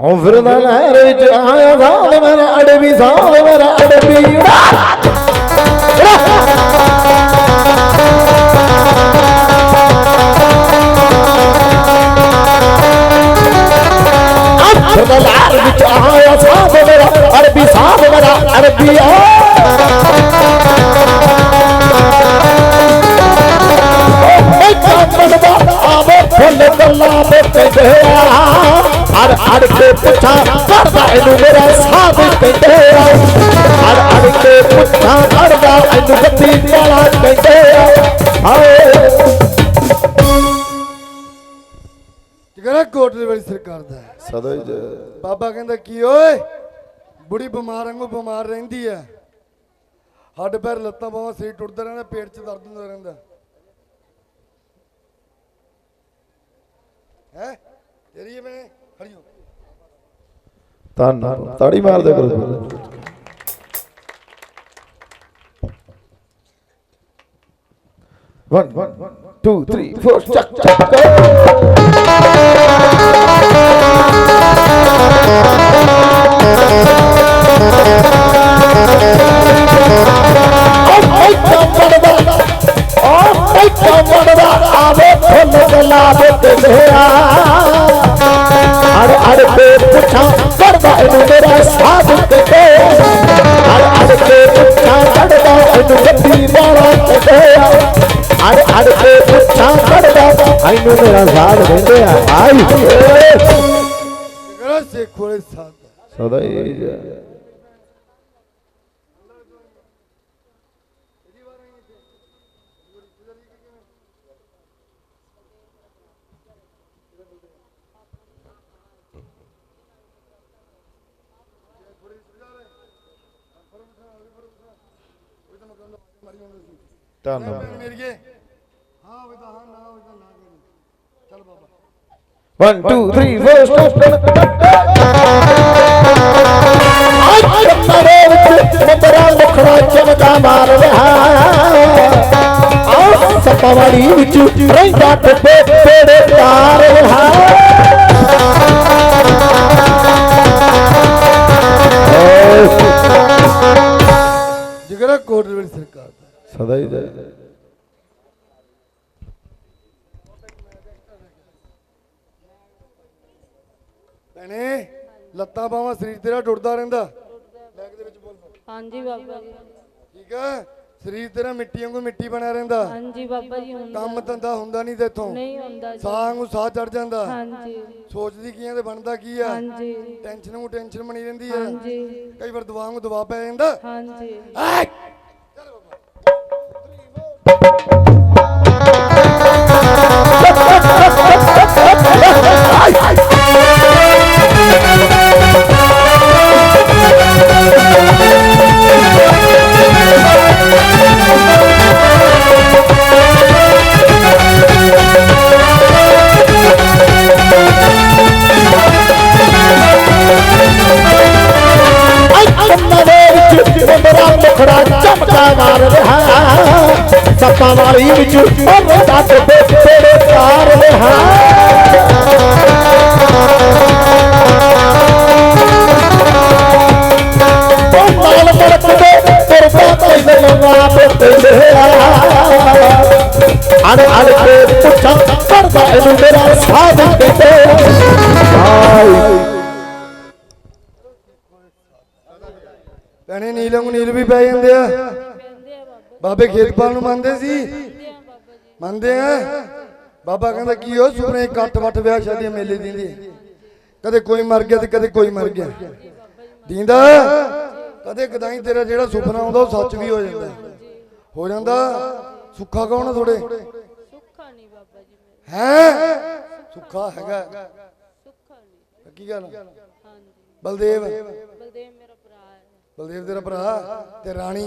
ਉਹ ਫਿਰਦਾ ਲਹਿਰ ਵਿੱਚ ਆਇਆ ਸਾਲ ਮੇਰਾ ਅੜਬੀ ਸਾਲ ਮੇਰਾ ਅੜਬੀ। ਫਿਰਦਾ ਲਹਿਰ ਵਿੱਚ ਆਇਆ ਸਾਲ ਮੇਰਾ ਅੜਬੀ ਸਾਲ ਮੇਰਾ ਅੜਬੀ ਆਵੇ ਫੁੱਲ ਗੱਲਾਂ ਵਿੱਚ ਆ ਅੜ ਅੜ ਕੇ ਪੁੱਛਾਂ ਕਰਦਾ ਇਹਨੂੰ ਮੇਰਾ ਸਾਥ ਕਹਿੰਦੇ ਆ। ਅੜ ਅੜ ਕੇ ਪੁੱਛਾਂ ਕਰਦਾ ਇਹਨੂੰ ਗੱਦੀ ਵਾਲਾ ਕਹਿੰਦੇ ਆ। ਹਾਏ। ਜਿਹੜਾ ਕੋਟਲੇ ਵਾਲੀ ਸਰਕਾਰ ਦਾ ਹੈ। ਸਦਾ ਹੀ ਜੈ। ਬਾਬਾ ਕਹਿੰਦਾ ਕੀ ਓਏ ਬੁੜੀ ਬਿਮਾਰ ਵਾਂਗੂ ਬਿਮਾਰ ਰਹਿੰਦੀ ਆ। ਹੱਡ ਪੈਰ ਲੱਤਾਂ ਬਾਹਾਂ ਸਰੀਰ ਟੁੱਟਦਾ ਰਹਿੰਦਾ ਪੇਟ 'ਚ ਦਰਦ ਹੁੰਦਾ ਰਹਿੰਦਾ। ਹੈ? ਤੇਰੀ ਮੈਂ ਹੋ ਧੰਨ ਤਾੜੀ ਮਾਰਦੇ ਕਰੋ One, two, three, four, ਚੱਕ ਚੱਕ ਆਵੇ ਇਹਨੂੰ ਮੇਰਾ ਸਾਥ ਦਿੰਦੇ ਆ। ਆਈ। ਜਿਹੜਾ ਸਿੱਖ ਸਾਥ ਦਾ ਸਦਾ ਹੀ ਜੈ ਧੰਨਵਾਦ। ਹਾਂ ਹੋਵੇ ਤਾਂ ਹਾਂ ਨਾ ਹੋਵੇ ਤਾਂ ਨਾ ਕਰੀ ਚੱਲ 1 2 3 4 ਸਟਾਪ ਅੱਜ ਕਮਰੇ ਵਿੱਚ ਮੰਦਰਾ ਮੁਖੜਾ ਚਮਕਾ ਮਾਰ ਰਿਹਾ ਆਹ ਸੱਪਾਵਾੜੀ ਵਿੱਚ ਰਹਿੰਦਾ ਟੱਪੇ ਪੇੜੇ ਤਾਰ ਰਿਹਾ ਕੋਟਲੇ ਵਾਲੀ ਸਰਕਾਰ ਸਦਾ ਹੀ ਜੈ ਭੈਣੇ ਲੱਤਾਂ ਬਾਹਾਂ ਸਰੀਰ ਤੇਰਾ ਟੁੱਟਦਾ ਰਹਿੰਦਾ। ਬੈਗ ਦੇ ਵਿੱਚ ਬੋਲ। ਹਾਂਜੀ ਬਾਬਾ ਜੀ। ਠੀਕ ਹੈ ਸਰੀਰ ਤੇਰਾ ਮਿੱਟੀ ਵਾਂਗੂ ਮਿੱਟੀ ਬਣਿਆ ਰਹਿੰਦਾ। ਹਾਂਜੀ ਬਾਬਾ ਜੀ ਹੁੰਦਾ। ਕੰਮ ਧੰਦਾ ਹੁੰਦਾ ਨਹੀਂ ਤੇਥੋਂ ਨਹੀਂ ਹੁੰਦਾ ਜੀ। ਸਾਹ ਨੂੰ ਸਾਹ ਚੜ ਜਾਂਦਾ। ਹਾਂਜੀ। ਸੋਚਦੀ ਕੀ ਆ ਤੇ ਬਣਦਾ ਕੀ ਆ? ਹਾਂਜੀ। ਟੈਨਸ਼ਨ ਨੂੰ ਟੈਨਸ਼ਨ ਬਣੀ ਰਹਿੰਦੀ ਆ। ਹਾਂਜੀ। ਕਈ ਵਾਰ ਦਵਾ ਨੂੰ ਦਵਾ ਪੈ ਜਾਂਦਾ। ਹਾਂਜੀ। ਚਲ ਬਾਬਾ। ਸੱਪਾਂ ਵਿੱਚ ਉਹ ਰਹਿੰਦਾ ਟੱਪੇ ਪੇੜੇ ਤਾਰ ਰਿਹਾ ਉਹ ਨਾਲ ਮੜਕਦੇ ਤੁਰਦਾ ਤੇ ਲੰਗਾ ਤੇ ਅੜ ਅੜ ਕੇ ਪੁੱਛਾਂ ਕਰਦਾ ਇਹਨੂੰ ਮੇਰਾ ਸਾਥ ਕਿਤੇ? ਹਾਏ ਭੈਣੇ ਨੀਲ ਨੀਲ ਵੀ ਪੈ ਜਾਂਦੇ ਆ। ਬਾਬੇ ਖੇਤਪਾਲ ਨੂੰ ਮੰਨਦੇ ਸੀ? ਮੰਨਦੇ ਆ? ਬਾਬਾ ਕਹਿੰਦਾ ਕੀ ਹੋ ਸੁਪਨੇ ਕੱਟ ਵੱਟ ਵਿਆਹ ਸ਼ਾਦੀਆਂ ਮੇਲੇ ਦਿੰਦੇ ਕਦੇ ਕੋਈ ਮਰ ਗਿਆ ਤੇ ਕਦੇ ਕੋਈ ਮਰ ਗਿਆ। ਦੀਂਦਾ? ਕਦੇ ਕਦਾਈ ਤੇਰਾ ਜਿਹੜਾ ਸੁਪਨਾ ਆਉਂਦਾ ਉਹ ਸੱਚ ਵੀ ਹੋ ਜਾਂਦਾ। ਹੋ ਜਾਂਦਾ? ਸੁੱਖਾ ਕੌਣ ਆ ਥੋੜੇ ਸੁੱਖਾ ਨਹੀਂ ਬਾਬਾ ਜੀ ਮੇਰਾ। ਹੈ? ਸੁੱਖਾ ਹੈਗਾ। ਸੁੱਖਾ ਨਹੀਂ। ਕੀ ਗੱਲ ਹਾਂਜੀ। ਬਲਦੇਵ। ਬਲਦੇਵ ਮੇਰਾ ਭਰਾ ਹੈ। ਬਲਦੇਵ ਤੇਰਾ ਭਰਾ? ਤੇ ਰਾਣੀ?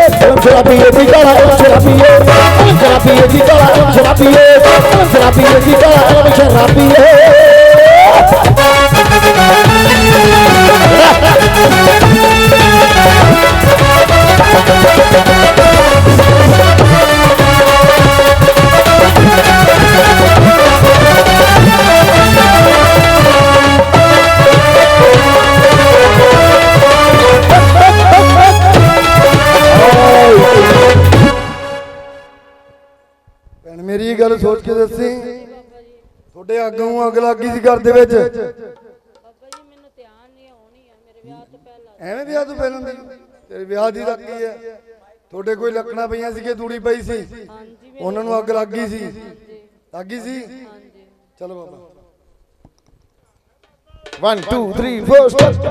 ਸ਼ਰਾਬੀਏ ਇਲਮ ਸ਼ਰਾਬੀਏ ਜੀ ਕਾਲਾ ਇਲਮ ਸ਼ਰਾਬੀਏ ਇਲਮ ਸ਼ਰਾਬੀਏ ਜੀ ਕਾਲਾ ਇਲਮ ਸ਼ਰਾਬੀਏ ਭੈਣ ਲੱਗੀ ਸੀ ਘਰ ਦੇ ਵਿੱਚ? ਬਾਬਾ ਜੀ ਮੈਨੂੰ ਧਿਆਨ ਨਹੀਂ ਆਉਣੀ ਆ ਮੇਰੇ ਵਿਆਹ ਤੋਂ ਪਹਿਲਾਂ ਐਵੇਂ ਵਿਆਹ ਤੋਂ ਪਹਿਲਾਂ ਦੀ। ਤੇਰੇ ਵਿਆਹ ਦੀ ਲੱਗੀ ਹੈ ਤੁਹਾਡੇ ਕੋਈ ਲੱਕੜਾਂ ਪਈਆਂ ਸੀ ਕਿ ਤੂੜੀ ਪਈ ਸੀ? ਉਹਨਾਂ ਨੂੰ ਅੱਗ ਲੱਗ ਗਈ ਸੀ? ਲੱਗ ਗਈ ਸੀ? ਹਾਂਜੀ ਚਲੋ ਬਾਬਾ। 1 2 3 4 ਸਟੈਪ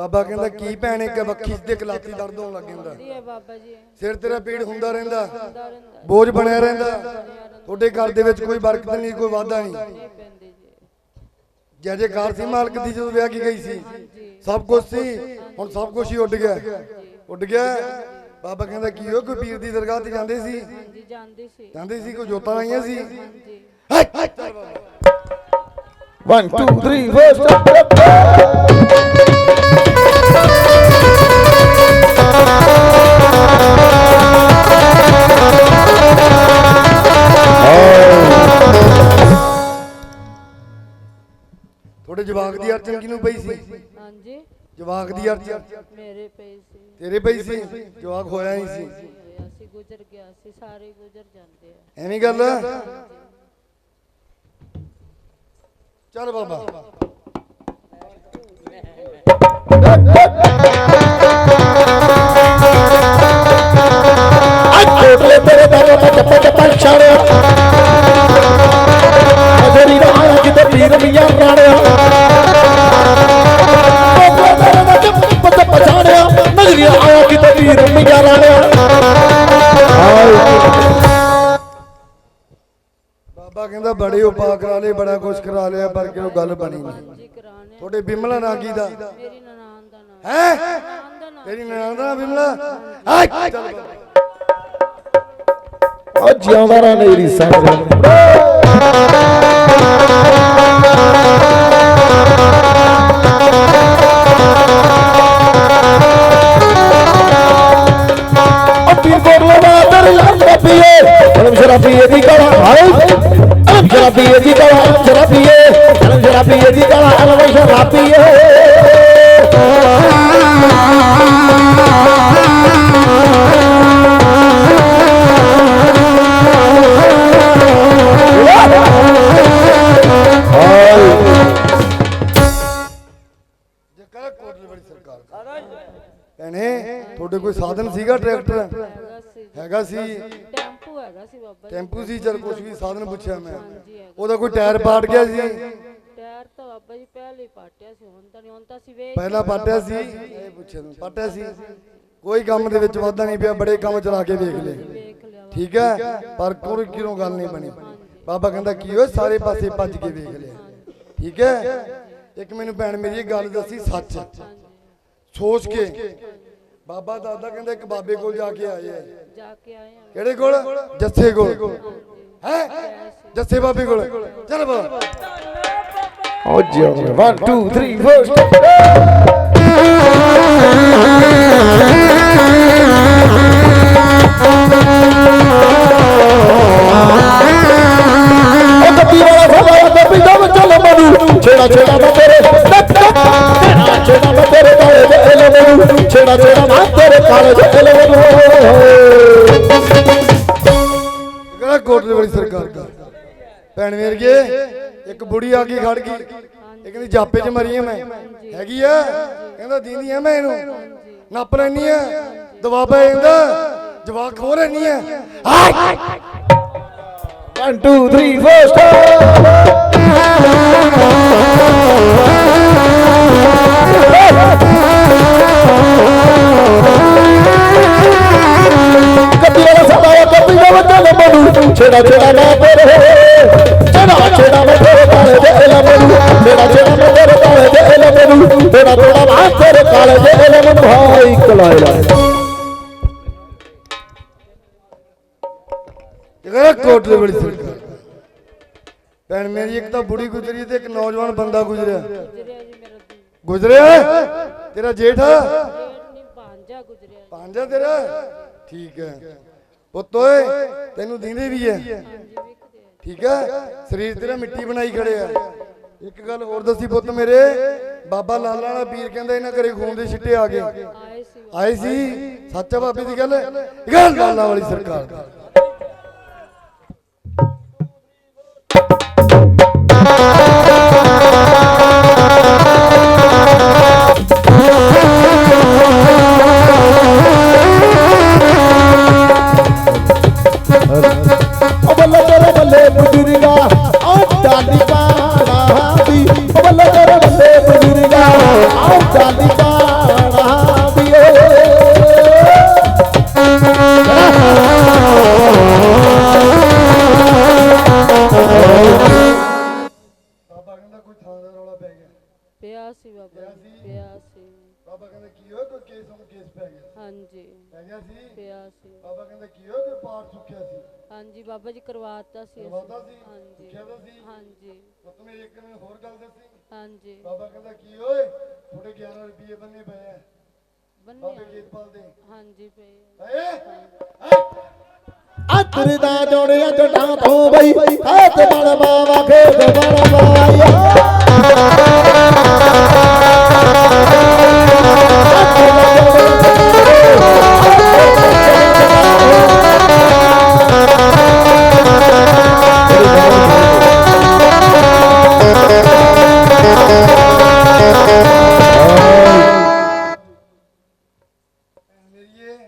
ਬਾਬਾ ਕਹਿੰਦਾ ਕੀ ਭੈਣੇ ਕਿ ਬੱਖੀ ਤੇ ਕਲਾਤੀ ਦਰਦ ਹੋਣ ਲੱਗ ਜਾਂਦਾ। ਜੀ ਹੈ ਬਾਬਾ ਜੀ ਸਿਰ ਤੇਰਾ ਪੀੜ ਹੁੰਦਾ ਰਹਿੰਦਾ। ਹੁੰਦਾ ਰਹਿੰਦਾ। ਬੋਝ ਬਣਿਆ ਰਹਿੰਦਾ। ਤੁਹਾਡੇ ਘਰ ਦੇ ਵਿੱਚ ਕੋਈ ਬਰਕਤ ਨਹੀਂ ਕੋਈ ਵਾਧਾ ਨਹੀਂ। ਜੀ। ਜੈ ਜੈਕਾਰ ਸੀ ਮਾਲਕ ਦੀ ਜਦੋਂ ਵਿਆਹ ਕੀ ਗਈ ਸੀ? ਸਭ ਕੁਝ ਸੀ। ਹੁਣ ਸਭ ਕੁਝ ਹੀ ਉੱਡ ਗਿਆ। ਉੱਡ ਗਿਆ। ਬਾਬਾ ਕਹਿੰਦਾ ਕੀ ਹੋ ਕੋਈ ਪੀਰ ਦੀ ਦਰਗਾਹ ਤੇ ਜਾਂਦੇ ਸੀ? ਹਾਂਜੀ ਜਾਂਦੀ ਸੀ। ਜਾਂਦੇ ਸੀ ਕੋਈ ਜੋਤਾਂ ਆਈਆਂ ਸੀ? ਹਾਂਜੀ। 1 2 3 4 ਤੁਹਾਡੇ ਜਵਾਕ ਦੀ ਅਰਚਨ ਕਿਨੂੰ ਪਈ ਸੀ? ਹਾਂਜੀ। ਜਵਾਕ ਦੀ ਅਰਚਨ ਮੇਰੇ ਪਈ ਸੀ। ਤੇਰੇ ਪਈ ਸੀ? ਜਵਾਕ ਹੋਇਆ ਹੀ ਸੀ। ਹੋਇਆ ਸੀ ਗੁਜ਼ਰ ਗਿਆ ਸੀ ਸਾਰੇ ਗੁਜ਼ਰ ਜਾਂਦੇ ਆ। ਐਵੇਂ ਗੱਲ? ਚੱਲ ਬਾਬਾ। ਅੱਜ ਤੇਰੇ ਦਰ ਤੇ ਚੱਪਾ ਚੱਪਾ ਛਾੜਿਆ ਅਜਰੀ ਦਾ ਆਇਆ ਕਿਤੇ ਪੀਰ ਮੀਆਂ ਰਾਣਿਆ ਛਾੜਿਆ ਨਗਰੀ ਆਇਆ ਕਿਤੇ ਪੀਰ ਮੀਆਂ ਰਾਣਿਆ ਬਾਬਾ ਕਹਿੰਦਾ ਬੜੇ ਉਪਾਅ ਕਰਾ ਲਏ ਬੜਾ ਕੁਛ ਕਰਾ ਲਿਆ ਪਰ ਕਿਉਂ ਗੱਲ ਬਣੀ ਨਹੀਂ? ਤੁਹਾਡੇ ਬਿਮਲਾ ਨਾਂ ਕੀ ਦਾ? ਮੇਰੀ ਨਨਾਣ ਦਾ ਨਾਮ ਹੈ ਨਨਾਣ ਦਾ ਤੇਰੀ ਨਾਂ ਦਾ ਬਿਮਲਾ? ਹਾਏ ਚੱਲ ਬਾਬਾ। ਅੱਜ ਆਉਂਦਾ ਰਾਂ ਨੇਰੀ ਸਾਹ ਸ਼ਰਾਬੀਏ ਦੀ ਗਲਾ ਅਲਮ ਸ਼ਰਾਬੀਏ ਅਲਮ ਸ਼ਰਾਬੀਏ ਦੀ ਗਲਾ ਅਲਮ ਸ਼ਰਾਬੀਏ ਜੱਕਾ ਕੋਟਲੇ ਬੜੀ ਸਰਕਾਰ ਭੈਣੇ, ਤੁਹਾਡੇ ਕੋਈ ਸਾਧਨ ਸੀਗਾ ਟਰੈਕਟਰ? ਹੈਗਾ ਸੀ। ਟੈਂਪੂ ਹੈਗਾ ਸੀ ਬਾਬਾ ਜੀ। ਟੈਂਪੂ ਸੀ ਚਲ ਕੁਛ ਵੀ ਸਾਧਨ ਪੁੱਛਿਆ ਮੈਂ। ਹਾਂਜੀ ਹੈਗਾ ਉਹਦਾ ਕੋਈ ਟਾਇਰ ਪਾਟ ਗਿਆ ਸੀ? ਟਾਇਰ ਤਾਂ ਬਾਬਾ ਜੀ ਪਹਿਲੇ ਹੀ ਪਾਟਿਆ ਸੀ ਹੁਣ ਤਾਂ ਨਹੀਂ ਹੁਣ ਤਾਂ ਅਸੀਂ ਵੇਚ ਪਹਿਲਾਂ ਪਾਟਿਆ ਸੀ? ਇਹ ਪੁੱਛਿਆ ਤੂੰ ਪਾਟਿਆ ਸੀ? ਕੋਈ ਕੰਮ ਦੇ ਵਿੱਚ ਵਾਧਾ ਨਹੀਂ ਪਿਆ ਬੜੇ ਕੰਮ ਚਲਾ ਕੇ ਵੇਖ ਲਏ। ਵੇਖ ਲਿਆ ਵਾ। ਠੀਕ ਹੈ? ਪਰ ਕੋਈ ਕਿਉਂ ਗੱਲ ਨਹੀਂ ਬਣੀ। ਬਾਬਾ ਕਹਿੰਦਾ ਕੀ ਹੋਏ ਸਾਰੇ ਪਾਸੇ ਭੱਜ ਕੇ ਵੇਖ ਲਿਆ ਠੀਕ ਹੈ? ਇੱਕ ਮੈਨੂੰ ਭੈਣ ਮੇਰੀ ਇਹ ਗੱਲ ਦੱਸੀ ਸੱਚ। ਸੋਚ ਕੇ। ਬਾਬਾ ਦਾਦਾ ਕਹਿੰਦਾ ਇੱਕ ਬਾਬੇ ਕੋਲ ਜਾ ਕੇ ਆਏ ਆ। ਜਾ ਕੇ ਆਏ ਆ। ਕਿਹੜੇ ਕੋਲ? ਜੱਸੇ ਕੋਲ। ਹੈ? ਜੱਸੇ ਬਾਬੇ ਕੋਲ। ਚੱਲ ਬਾਬਾ। Oh, Joe. One, two, three, four, step. ਉਹ ਗੱਡੀ ਵਾਲਾ ਸਵਾਇਆ ਗੱਡੀ ਦਾ ਚੱਲ ਮਨੂ ਛੇੜਾ ਛੇੜਾ ਦਾ ਤੇਰੇ ਟੱਕ ਟੱਕ ਤੇਰਾ ਛੇੜਾ ਦਾ ਤੇਰੇ ਦਾਲੇ ਦੇ ਲੋ ਨਾ ਤੇਰੇ ਕਾਲਜ ਇਲਮ ਕਿਹੜਾ ਕੋਟ ਦੇ ਵਾਲੀ ਸਰਕਾਰ ਦਾ? ਭੈਣ ਮੇਰ ਗਏ ਇੱਕ ਬੁੜੀ ਆ ਕੇ ਖੜ ਗਈ। ਇਹ ਕਹਿੰਦੀ ਜਾਪੇ 'ਚ ਮਰੀ ਆ ਮੈਂ। ਹੈਗੀ ਆ? ਕਹਿੰਦਾ ਦੀਦੀ ਆ ਮੈਂ ਇਹਨੂੰ। ਨੱਪ ਲੈਣੀ ਆ। ਦਵਾ ਪੈ ਜਾਂਦਾ। ਜਵਾਕ ਖੋ ਲੈਣੀ ਆ। 1 2 3 4 ਸਟਾਪ ਦਾ ਮਨੂ ਛੇੜਾ ਛੇੜਾ ਨਾ ਤੇਰੇ ਛੇੜਾ ਛੇੜਾ ਮੈਂ ਤੇਰੇ ਕਾਲੇ ਦੇ ਇਲਮ ਨੂੰ ਛੇੜਾ ਛੇੜਾ ਮੈਂ ਤੇਰੇ ਕਾਲੇ ਦੇ ਇਲਮ ਨੂੰ ਛੇੜਾ ਛੇੜਾ ਮੈਂ ਤੇਰੇ ਕਾਲੇ ਦੇ ਇਲਮ ਨੂੰ ਹਾਈ ਕਲਾਇਲਾ। ਕਹਿੰਦਾ ਕੋਟ ਦੇ ਵਾਲੀ ਸਰਕਾਰ ਭੈਣ ਮੇਰੀ ਇੱਕ ਤਾਂ ਬੁੜੀ ਗੁਜ਼ਰੀ ਤੇ ਇੱਕ ਨੌਜਵਾਨ ਬੰਦਾ ਗੁਜ਼ਰਿਆ। ਗੁਜਰਿਆ? ਜੀ ਮੇਰਾ ਦੀ ਗੁਜ਼ਰਿਆ ਤੇਰਾ ਜੇਠ? ਨਹੀਂ ਭਾਂਜਾ ਗੁਜਰਿਆ। ਜੀ। ਪਾਂਜਾ ਤੇਰਾ? ਠੀਕ ਹੈ। ਪੁੱਤ ਓਏ ਤੈਨੂੰ ਦੀਂਦੇ ਵੀ ਆ ਠੀਕ ਹੈ ਸਰੀਰ ਤੇਰਾ ਮਿੱਟੀ ਬਣਾਈ ਖੜੇ ਆ ਇੱਕ ਗੱਲ ਹੋਰ ਦੱਸੀ ਪੁੱਤ ਮੇਰੇ। ਬਾਬਾ ਲਾਲਾ ਵਾਲਾ ਪੀਰ ਕਹਿੰਦਾ ਇਹਨਾਂ ਘਰੇ ਖੂਨ ਦੇ ਛਿੱਟੇ ਆ ਗਏ। ਆਏ ਸੀ। ਸੱਚਾ ਬਾਬੇ ਦੀ ਗੱਲ? ਇਹ ਗੱਲ ਲਾਲਾ ਵਾਲੀ ਸਰਕਾਰ ਹਾਂਜੀ। ਬਾਬਾ ਕਹਿੰਦਾ ਕੀ ਓਏ? ਥੋੜੇ 11 ਰੁਪਏ ਬੰਨੇ ਪਏ ਆ। ਬਾਬੇ ਜੀਤਪਾਲ ਦੇ। ਹਾਂਜੀ ਪਏ ਏ ਅਤਰ ਦਾ ਜੋੜਿਆ ਜਟਾਂ ਤੋਂ ਬਈ। ਖਾਤ ਬਣ ਬਾਵਾ ਖੇਤ ਬਣ ਬਾਇਆ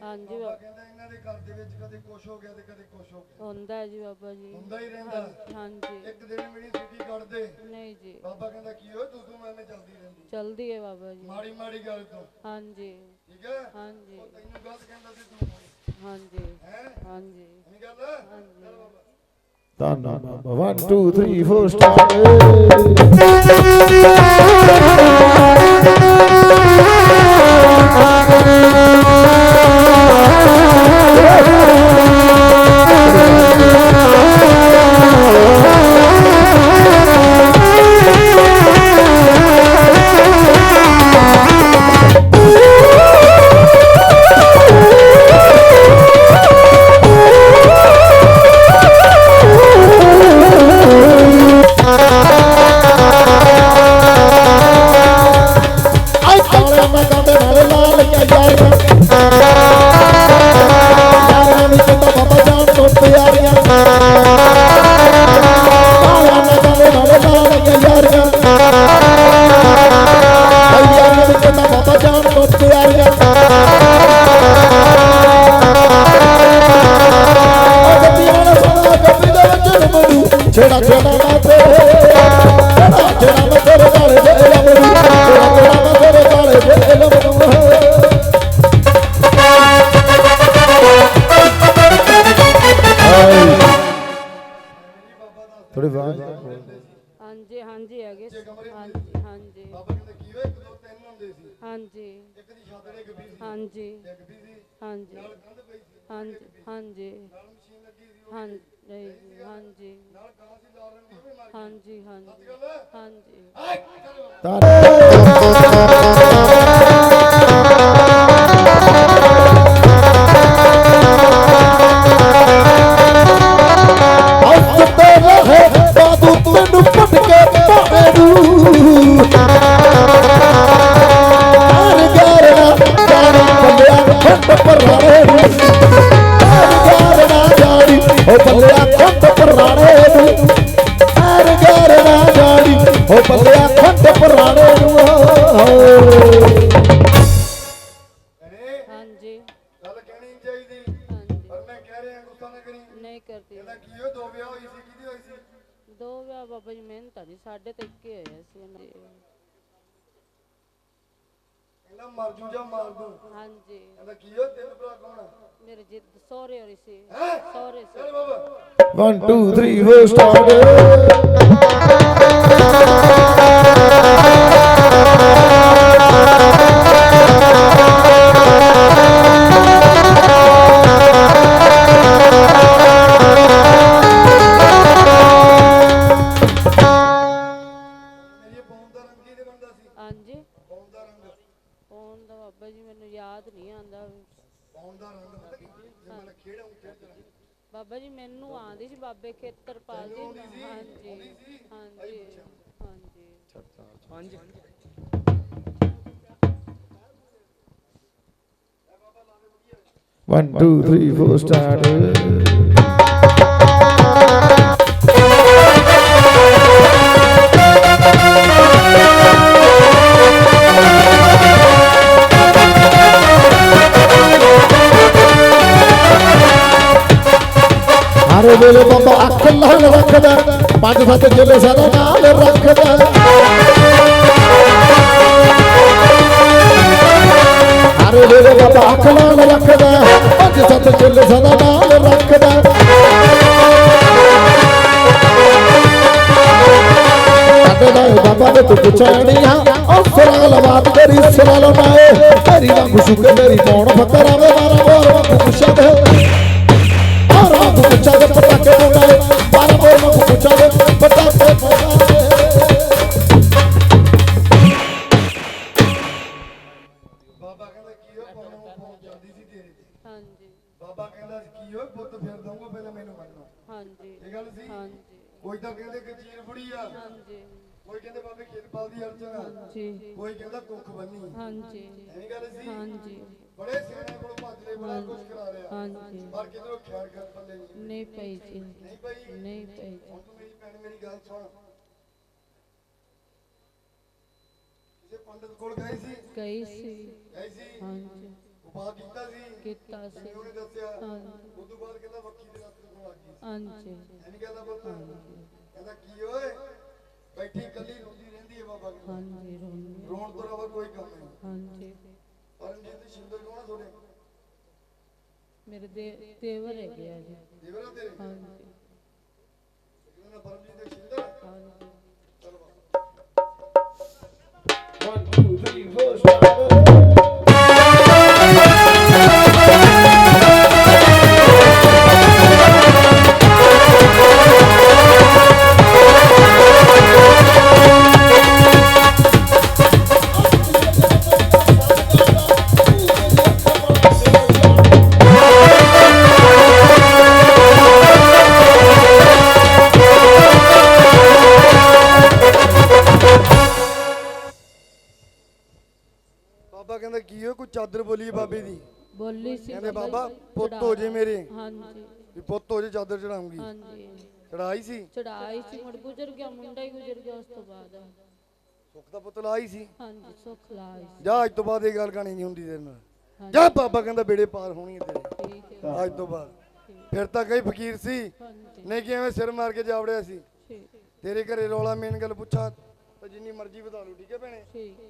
ਹਾਂਜੀ ਬਾਬਾ। ਬਾਬਾ ਕਹਿੰਦਾ ਇਹਨਾਂ ਦੇ ਘਰ ਦੇ ਵਿੱਚ ਕਦੇ ਕੁਛ ਹੋ ਗਿਆ ਤੇ ਕਦੇ ਕੁਛ ਹੋ ਗਿਆ। ਹੁੰਦਾ ਹੈ ਜੀ ਬਾਬਾ ਜੀ। ਹੁੰਦਾ ਹੀ ਰਹਿੰਦਾ। ਹਾਂਜੀ। ਇੱਕ ਦਿਨ ਮੇਰੀ ਸਿੱਧੀ ਕੱਢਦੇ। ਨਹੀਂ ਜੀ। ਬਾਬਾ ਕਹਿੰਦਾ ਕੀ ਹੋਇਆ? ਤੂੰ ਤੂੰ ਮੈਂ ਮੈਂ ਚੱਲਦੀ ਰਹਿੰਦੀ। ਚਲਦੀ ਹੈ ਬਾਬਾ ਜੀ। ਮਾੜੀ ਮਾੜੀ ਗੱਲ ਤੋਂ। ਹਾਂਜੀ। ਠੀਕ ਹੈ? ਹਾਂਜੀ। ਉਹ ਤੈਨੂੰ ਗਲਤ ਕਹਿੰਦਾ ਸੀ ਤੂੰ ਹਾਂਜੀ। ਹੈ? ਹਾਂਜੀ। ਨਹੀਂ ਗੱਲ ਹਾਂਜੀ। ਤਾਨਾ ਬਾਬਾ। 1 2 3 4 ਸਟਾਪ Oh, ਥੋੜੀ ਆਵਾਜ਼ ਹਾਂਜੀ ਹਾਂਜੀ ਹੈਗੇ ਸੀ। ਹਾਂਜੀ ਹਾਂਜੀ। ਬਾਬਾ ਕਹਿੰਦਾ ਕੀ ਹੋਇਆ? ਇੱਕ ਦੋ ਤਿੰਨ ਹੁੰਦੇ ਸੀ। ਹਾਂਜੀ। ਇੱਕ ਦੀ ਛੱਤ ਡਿੱਗਦੀ ਸੀ। ਹਾਂਜੀ। ਡਿੱਗਦੀ ਸੀ ਹਾਂਜੀ। ਨਾਲ ਕੰਧ ਪਈ ਸੀ। ਹਾਂਜੀ ਹਾਂਜੀ। ਨਾਲ ਮਸ਼ੀਨ ਲੱਗੀ ਸੀ। ਉਹ ਹਾਂਜੀ ਨਹੀਂ, ਹਾਂਜੀ। ਨਾਲ ਗਾਂ ਸੀ ਲਾਰਨ ਦੀ ਉਹ ਵੀ ਮਰ ਹਾਂਜੀ ਹਾਂਜੀ। ਗਈ ਗੱਲ ਹਾਂਜੀ। ਆਏ জাদু ਜਿੱਦ ਸਹੁਰੇ ਹੋਰੀ ਸੀ ਹੈਂ? ਸਹੁਰੇ ਸੀ ਚੱਲ ਬਾਬਾ One, two, three, four, start. ਹਰ ਵੇਲੇ ਬਾਬਾ ਅੱਖ ਲਾਲ ਰੱਖਦਾ ਪੰਜ ਸੱਤ ਜਿਲੇ ਸਦਾ ਨਾਲ ਰੱਖਦਾ ਹਰ ਵੇਲੇ ਅੱਖ ਲਾਲ ਰੱਖਦਾ ਪੰਜ ਸੱਤ ਜਿਲੇ ਸਦਾ ਨਾਲ ਰੱਖਦਾ ਸਾਡੇ ਦਾ ਬਾਬਾ ਤੇ ਤੂੰ ਪੁੱਛਣੀਆਂ ਉਹ ਸਰਾਲ ਬਾਤ ਤੇਰੀ ਸਰਾਲ ਮਾਏ ਤੇਰੀ ਵਾਂਗੂ ਸੁਕੇ ਮੇਰੀ ਕੌਣ ਫਕਰ ਆਵੇ ਮਾਰਾ ਬੋਲ ਪੁੱਛਦੇ ਕੋਈ ਤਾਂ ਕਹਿੰਦੇ ਕਚੀਰ ਬੁੜੀ ਆ। ਹਾਂਜੀ। ਕੋਈ ਕਹਿੰਦੇ ਬਾਬੇ ਖੇਤਪਾਲ ਦੀ ਅਰਚਨਾ। ਜੀ ਕੋਈ ਕਹਿੰਦਾ ਕੁੱਖ ਬੰਨੀ। ਹਾਂਜੀ। ਐਵੇਂ ਗੱਲ ਸੀ? ਹਾਂਜੀ। ਬੜੇ ਸਿਆਣੇ ਕੋਲ ਭੱਜ ਲਏ ਬੜਾ ਕੁਝ ਕਰਾ ਲਿਆ। ਹਾਂਜੀ। ਪਰ ਕਿਧਰੋਂ ਖੈਰ ਕਰ ਪੱਲੇ ਨਹੀਂ ਨਹੀਂ ਪਈ ਜੀ। ਨਹੀਂ ਭਾਈ ਨਹੀਂ ਪਈ ਹੁਣ ਤੂੰ ਮੇਰੀ ਭੈਣ ਮੇਰੀ ਗੱਲ ਸੁਣ। ਕਿਸੇ ਪੰਡਤ ਕੋਲ ਗਏ ਸੀ? ਗਈ ਸੀ। ਗਏ ਸੀ? ਹਾਂਜੀ। ਕੀਤਾ ਸੀ। ਕੀਤਾ ਸੀ। ਮੈਨੂੰ ਨੇ ਦੱਸਿਆ ਉਸ ਤੋਂ ਬਾਅਦ ਕਹਿੰਦਾ ਵੱਖੀ ਦੇ ਰਾਤ ਕੋਲ ਆ ਗਈ। ਹਾਂਜੀ। ਇਹਨੇ ਕਹਿੰਦਾ ਪੁੱਤ। ਕਹਿੰਦਾ ਕੀ ਓਏ? ਬੈਠੀ ਇਕੱਲੀ ਰੋਂਦੀ ਰਹਿੰਦੀ ਹੈ ਬਾਬਾ ਹਾਂਜੀ ਰੋਂਦੀ ਰੋਣ ਤੋਂ ਰਵਾ ਕੋਈ ਕੰਮ ਨਹੀਂ। ਹਾਂਜੀ। ਪਰਮਜੀਤ ਸ਼ਿੰਦਰ ਕੌਣ ਹੈ ਤੁਹਾਡੇ? ਮੇਰੇ ਦੇ ਤੇਵਰ ਹੈ ਗਿਆ ਜੀ। ਤੇਵਰ ਤੇਰੇ? ਹਾਂਜੀ। ਇਹਨਾਂ ਪਰਮਜੀਤ ਦੇ ਸ਼ਿੰਦਰ ਹਾਂਜੀ। ਚਲੋ 1 2 3 4 ਹਾਂਜੀ। ਵੀ ਪੁੱਤ ਹੋ ਜੇ ਚਾਦਰ ਚੜਾਉਂਗੀ। ਹਾਂਜੀ ਚੜਾਈ ਸੀ? ਚੜਾਈ ਸੀ ਮੁੜ ਗੁਜ਼ਰ ਗਿਆ ਮੁੰਡਾ ਹੀ ਗੁਜ਼ਰ ਗਿਆ ਉਸ ਤੋਂ ਬਾਅਦ। ਸੁੱਖ ਦਾ ਪੁੱਤ ਲਾਈ ਸੀ? ਹਾਂਜੀ ਸੁੱਖ ਲਾਈ ਸੀ। ਜਾ ਅੱਜ ਤੋਂ ਬਾਅਦ ਇਹ ਗੱਲ ਕਹਾਣੀ ਨਹੀਂ ਹੁੰਦੀ ਤੇਰੇ ਨਾਲ। ਜਾ ਬਾਬਾ ਕਹਿੰਦਾ ਬੇੜੇ ਪਾਰ ਹੋਣੀ ਹੈ ਤੇਰੇ। ਠੀਕ ਹੈ। ਅੱਜ ਤੋਂ ਬਾਅਦ। ਫਿਰ ਤਾਂ ਕਈ ਫਕੀਰ ਸੀ ਨਹੀਂ ਕਿ ਐਵੇਂ ਸਿਰ ਮਾਰ ਕੇ ਜਾਵੜਿਆ ਸੀ। ਠੀਕ ਤੇਰੇ ਘਰੇ ਰੌਲਾ ਮੇਨ ਗੱਲ ਪੁੱਛਾਂ ਤਾਂ ਜਿੰਨੀ ਮਰਜ਼ੀ ਵਧਾ ਲਓ ਠੀਕ ਹੈ ਭੈਣੇ? ਠੀਕ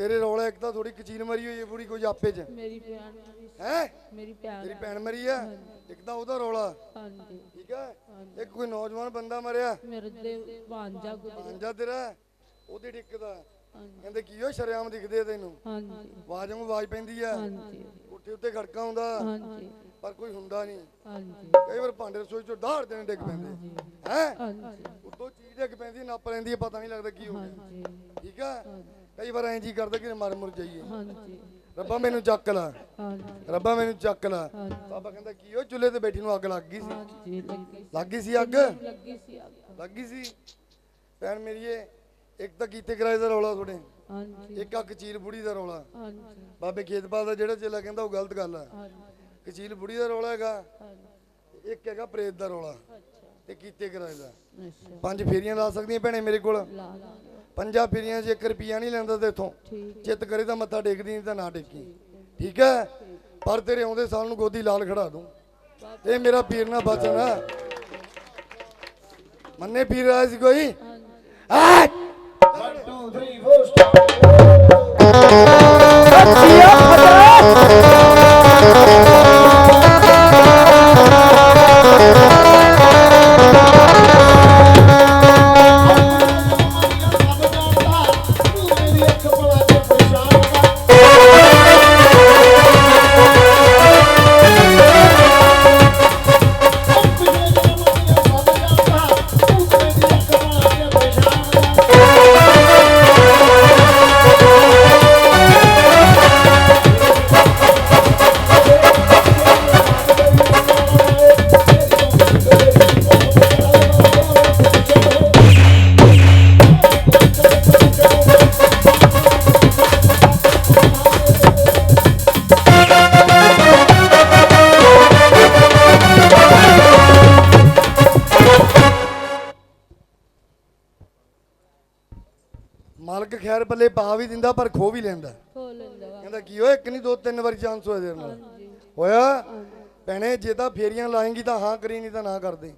ਤੇਰੇ ਰੌਲਾ ਇੱਕ ਤਾਂ ਥੋੜੀ ਕਚੀਰ ਮਰੀ ਹੋਈ ਹੈ ਪੂਰੀ ਕੋਈ ਆਪੇ ਚ। ਮੇਰੀ ਭੈਣ ਹੈ? ਮੇਰੀ ਭੈਣ ਤੇਰੀ ਭੈਣ ਮਰੀ ਆ? ਇੱਕ ਤਾਂ ਉਹਦਾ ਰੌਲਾ। ਹਾਂਜੀ। ਠੀਕ ਹੈ ਇੱਕ ਕੋਈ ਨੌਜਵਾਨ ਬੰਦਾ ਮਰਿਆ? ਮੇਰੇ ਦੇ ਭਾਂਜਾ ਪੰਜਾ ਤੇਰਾ? ਉਹਦੇ ਡਿੱਕਦਾ ਕਹਿੰਦੇ ਕੀ ਹੋ ਸ਼ਰਿਆਮ ਦਿਖਦੇ ਤੈਨੂੰ। ਹਾਂਜੀ। ਆਵਾਜ਼ ਨੂੰ ਆਵਾਜ਼ ਪੈਂਦੀ ਆ। ਹਾਂਜੀ। ਉੱਥੇ ਉੱਤੇ ਖੜਕਾ ਹੁੰਦਾ। ਹਾਂਜੀ। ਪਰ ਕੋਈ ਹੁੰਦਾ ਨਹੀਂ। ਹਾਂਜੀ। ਕਈ ਵਾਰ ਭਾਂਡੇ ਰਸੋਈ ਚੋਂ ਦਾੜ ਦੇਣ ਡਿੱਗ ਪੈਂਦੇ। ਹੈ? ਹਾਂਜੀ। ਉੱਤੋਂ ਚੀਜ਼ ਡਿੱਗ ਪੈਂਦੀ ਨੱਪ ਲੈਂਦੀ ਹੈ ਪਤਾ ਨਹੀਂ ਲੱਗਦਾ ਕੀ ਹੋ ਗਿਆ। ਠੀਕ ਆ? ਕਈ ਵਾਰ ਐਂ ਜੀ ਕਰਦਾ ਕਿ ਮਰ ਮੁਰ ਜਾਈਏ। ਹਾਂਜੀ। ਰੱਬਾ ਮੈਨੂੰ ਚੱਕ ਲਾ। ਹਾਂਜੀ। ਰੱਬਾ ਮੈਨੂੰ ਚੱਕ ਲਾ। ਬਾਬਾ ਕਹਿੰਦਾ ਕੀ ਉਹ ਚੁੱਲ੍ਹੇ ਤੇ ਬੈਠੀ ਨੂੰ ਅੱਗ ਲੱਗ ਗਈ ਸੀ? ਹਾਂਜੀ ਲੱਗੀ ਲੱਗ ਗਈ ਸੀ ਅੱਗ? ਲੱਗੀ ਸੀ ਅੱਗ। ਲੱਗ ਗਈ ਸੀ? ਭੈਣ ਮੇਰੀਏ ਇੱਕ ਤਾਂ ਕੀਤੇ ਕਿਰਾਏ ਦਾ ਰੌਲਾ ਤੁਹਾਡੇ। ਹਾਂਜੀ। ਇੱਕ ਆ ਕਚੀਰ ਬੁੜੀ ਦਾ ਰੌਲਾ। ਹਾਂਜੀ। ਬਾਬੇ ਖੇਤਪਾਲ ਦਾ ਜਿਹੜਾ ਚੇਲਾ ਕਹਿੰਦਾ ਉਹ ਗਲਤ ਗੱਲ ਆ। ਹਾਂਜੀ। ਕਚੀਰ ਬੁੜੀ ਦਾ ਰੌਲਾ ਹੈਗਾ ਹਾਂਜੀ। ਇੱਕ ਹੈਗਾ ਪ੍ਰੇਤ ਦਾ ਰੌਲਾ ਅੱਛਾ। ਤੇ ਕੀਤੇ ਕਿਰਾਏ ਦਾ। ਅੱਛਾ। ਪੰਜ ਫੇਰੀਆਂ ਲਾ ਸਕਦੀਆਂ ਭੈਣੇ ਮੇਰੇ ਕੋਲ? ਲਾ ਲਾਂਗੇ। ਪੰਜਾਂ ਫੇਰੀਆਂ 'ਚ 1 ਰੁਪਿਆ ਨਹੀਂ ਲੈਂਦਾ ਤੇ ਇਥੋਂ। ਠੀਕ ਚਿੱਤ ਕਰੇ ਤਾਂ ਮੱਥਾ ਟੇਕਦੀ ਨਹੀਂ ਤਾਂ ਨਾ ਟੇਕੀ। ਠੀਕ ਹੈ? ਪਰ ਤੇਰੇ ਆਉਂਦੇ ਸਾਲ ਨੂੰ ਗੋਦੀ ਲਾਲ ਖੜਾ ਦੂੰ। ਇਹ ਮੇਰਾ ਪੀਰ ਨਾ ਬਚਨ ਆ। ਮੰਨੇ ਪੀਰ ਆਇਆ ਸੀ ਕੋਈ? ਆ ਜੀਓ ਖਤਰਾ ਮਾਲਕ ਖੈਰ ਪੱਲੇ ਪਾ ਵੀ ਦਿੰਦਾ ਪਰ ਖੋ ਵੀ ਲੈਂਦਾ। ਕਹਿੰਦਾ ਕੀ ਹੋਇਆ? ਇੱਕ ਨਹੀਂ ਦੋ ਤਿੰਨ ਵਾਰੀ ਚਾਂਸ ਹੋਇਆ ਤੇਰੇ ਨਾਲ। ਹੋਇਆ? ਭੈਣੇ ਜੇ ਤਾਂ ਫੇਰੀਆਂ ਲਾਏਂਗੀ ਤਾਂ ਹਾਂ ਕਰੀ ਨਹੀਂ ਤਾਂ ਨਾ ਕਰਦੇ।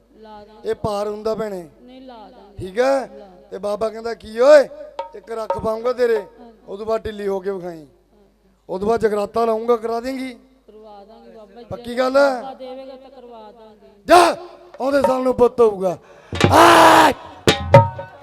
ਇਹ ਪਾਰ ਹੁੰਦਾ ਭੈਣੇ। ਨਹੀਂ ਲਾ ਠੀਕ ਹੈ? ਤੇ ਬਾਬਾ ਕਹਿੰਦਾ ਕੀ ਓਏ? ਇੱਕ ਰੱਖ ਪਾਉਂਗਾ ਤੇਰੇ। ਉਦੋਂ ਬਾਅਦ ਢਿੱਲੀ ਹੋ ਕੇ ਵਿਖਾਈ। ਉਦੋਂ ਬਾਅਦ ਜਗਰਾਤਾ ਲਾਉਂਗਾ ਕਰਾ ਦੇਂਗੀ। ਕਰਵਾ ਦਾਂਗੇ ਬਾਬਾ ਪੱਕੀ ਗੱਲ ਹੈ? ਦੇਵੇਗਾ ਤਾਂ ਕਰਵਾ ਦਾਂਗੇ। ਜਾ! ਆਉਂਦੇ ਸਾਲ ਨੂੰ ਪੁੱਤ ਹੋਊਗਾ। ਆ